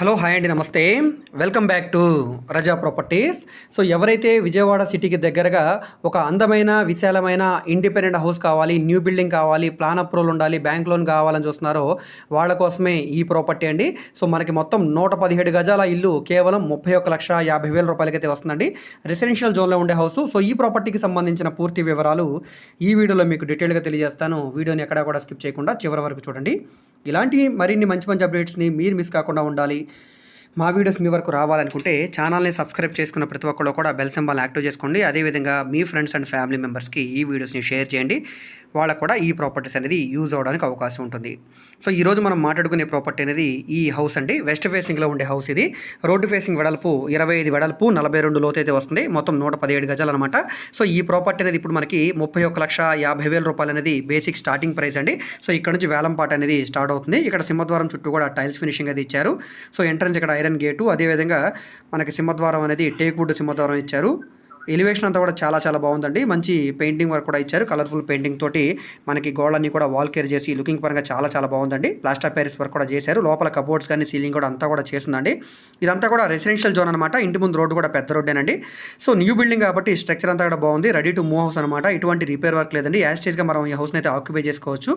Hello hi అండి నమస్తే. Welcome back to Raza properties so ఎవరైతే విజయవాడ సిటీకి దగ్గరగా ఒక అందమైన విశాలమైన ఇండిపెండెంట్ హౌస్ కావాలి న్యూ బిల్డింగ్ కావాలి ప్లాన్ అప్రూవల్ ఉండాలి బ్యాంక్ లోన్ కావాలని చూస్తున్నారో వాళ్ళ కోసమే ఈ ప్రాపర్టీ అండి. సో మనకి మొత్తం నూట పదిహేడు గజాల ఇల్లు కేవలం ముప్పై ఒక్క లక్ష యాభై వేల రూపాయలకైతే వస్తుందండి. రెసిడెన్షియల్ జోన్లో ఉండే హౌస్ సో ఈ ప్రాపర్టీకి సంబంధించిన పూర్తి వివరాలు ఈ వీడియోలో మీకు డీటెయిల్గా తెలియజేస్తాను. వీడియోని ఎక్కడా కూడా స్కిప్ చేయకుండా చివరి వరకు చూడండి. ఇలాంటి మరిన్ని మంచి మంచి అప్డేట్స్ని మీరు మిస్ కాకుండా ఉండాలి. మా వీడియోస్ మీ వరకు రావాలనుకుంటే ఛానల్ని సబ్స్క్రైబ్ చేసుకున్న ప్రతి ఒక్కళ్ళు కూడా బెల్ సింబల్ యాక్టివ్ చేసుకోండి. అదేవిధంగా మీ ఫ్రెండ్స్ అండ్ ఫ్యామిలీ మెంబర్స్కి ఈ వీడియోస్ని షేర్ చేయండి. వాళ్ళకు కూడా ఈ ప్రాపర్టీస్ అనేది యూజ్ అవ్వడానికి అవకాశం ఉంటుంది. సో ఈరోజు మనం మాట్లాడుకునే ప్రాపర్టీ అనేది ఈ హౌస్ అండి. వెస్ట్ ఫేసింగ్లో ఉండే హౌస్ ఇది. రోడ్డు ఫేసింగ్ వెడల్పు ఇరవై ఐదు వెడల్పు నలభై రెండు లోతు అయితే వస్తుంది. మొత్తం నూట పదిహేడు గజాలు అనమాట సో ఈ ప్రాపర్టీ అనేది ఇప్పుడు మనకి ముప్పై ఒక్క లక్ష యాభై వేల రూపాయలు అనేది బేసిక్ స్టార్టింగ్ ప్రైస్ అండి. సో ఇక్కడ నుంచి వేలంపాట అనేది స్టార్ట్ అవుతుంది. ఇక్కడ సింహద్వారం చుట్టూ కూడా టైల్స్ ఫినిషింగ్ అది ఇచ్చారు. సో ఎంట్రన్స్ ఇక్కడ ఐరన్ గేటు అదేవిధంగా మనకి సింహద్వారం అనేది టేక్వుడ్ సింహద్వారం ఇచ్చారు. ఎలివేషన్ అంతా కూడా చాలా చాలా బాగుందండి. మంచి పెయింటింగ్ వర్క్ కూడా ఇచ్చారు. కలర్ఫుల్ పెయింటింగ్ తోటి మనకి గోడలన్నీ కూడా వాల్ కేర్ చేసి లుకింగ్ పరంగా చాలా చాలా బాగుందండి. ప్లాస్టర్ ప్యారిస్ వర్క్ కూడా చేశారు. లోపల కబోర్డ్స్ కానీ సీలింగ్ కూడా అంతా కూడా చేసిందండి ఇదంతా కూడా రెసిడెన్షియల్ జోన్ అనమాట ఇంటి ముందు రోడ్డు కూడా పెద్ద రోడ్డేనండి సో న్యూ బిల్డింగ్ కాబట్టి స్ట్రక్చర్ అంతా కూడా బాగుంది. రెడీ టు మూవ్ హౌస్ అనమాట ఎటువంటి రిపేర్ వర్క్ లేదండి. యాస్టేజ్గా మనం ఈ హౌస్ని అయితే ఆక్యుపై చేసుకోవచ్చు.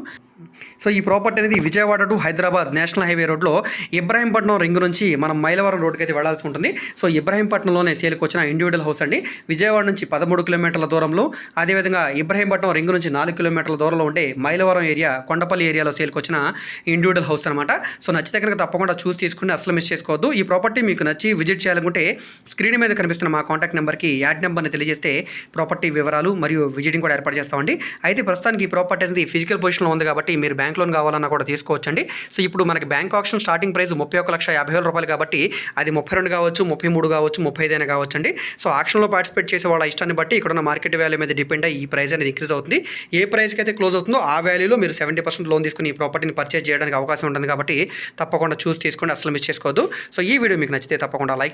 సో ఈ ప్రాపర్టీ అనేది Vijayawada to Hyderabad national highway రోడ్లో ఇబ్రాహీంపట్నం రింగ్ నుంచి మనం మైలవరం రోడ్డుకి అయితే వెళ్ళాల్సి ఉంటుంది. సో ఇబ్రాహీంపట్నంలోనే సేల్కి వచ్చిన ఇండివిజువల్ హౌస్ అండి. విజయవాడ నుంచి పదమూడు కిలోమీటర్ల దూరంలో అదేవిధంగా ఇబ్రహీంపట్నం రింగ్ నుంచి నాలుగు కిలోమీటర్ల దూరంలో ఉండే మైలవరం ఏరియా కొండపల్లి ఏరియాలో సేల్కొచ్చిన ఇండివిజువల్ హౌస్ అనమాట సో నచ్చితే కనుక తప్పకుండా చూసి తీసుకుని అసలు మిస్ చేసుకోవద్దు. ఈ ప్రాపర్టీ మీకు నచ్చి విజిట్ చేయాలనుకుంటే స్క్రీన్ మీద కనిపిస్తున్న మా కాంటాక్ట్ నెంబర్కి యాడ్ నెంబర్ని తెలియజేస్తే ప్రాపర్టీ వివరాలు మరియు విజిటింగ్ కూడా ఏర్పాటు చేస్తామండి. అయితే ప్రస్తుతానికి ఈ ప్రాపర్టీ అనేది ఫిజికల్ పొజిషన్లో ఉంది కాబట్టి మీరు బ్యాంక్ లోన్ కావాలన్నా కూడా తీసుకోవచ్చండి. సో ఇప్పుడు మనకి బ్యాంక్ ఆప్షన్ స్టార్టింగ్ ప్రైస్ ముప్పై ఒక లక్ష యాభై వేల రూపాయలు కాబట్టి అది ముప్పై రెండు కావచ్చు ముప్పై మూడు కావచ్చు ముప్పై ఐదైనా కావచ్చు అండి సో ఆక్షన్లో పార్టిసిపేట్ చేసే వాళ్ళ ఇష్టాన్ని బట్టి ఇక్కడ ఉన్న మార్కెట్ వాల్యూ మీద డిపెండ్ అయ్యి ఈ ప్రైస్ అనేది ఇంక్రీజ్ అవుతుంది. ఏ ప్రైస్కి అయితే క్లోజ్ అవుతుందో ఆ వాల్యూలో మీరు సెవెంటీ పర్సెంట్ లోన్ తీసుకుని ఈ ప్రాపర్టీని పర్చేజ్ చేయడానికి అవకాశం ఉంటుంది కాబట్టి తప్పకుండా చూస్ తీసుకోండి అసలు మిస్ చేసుకోవద్దు. సో ఈ వీడియో మీకు నచ్చితే తప్పకుండా లైక్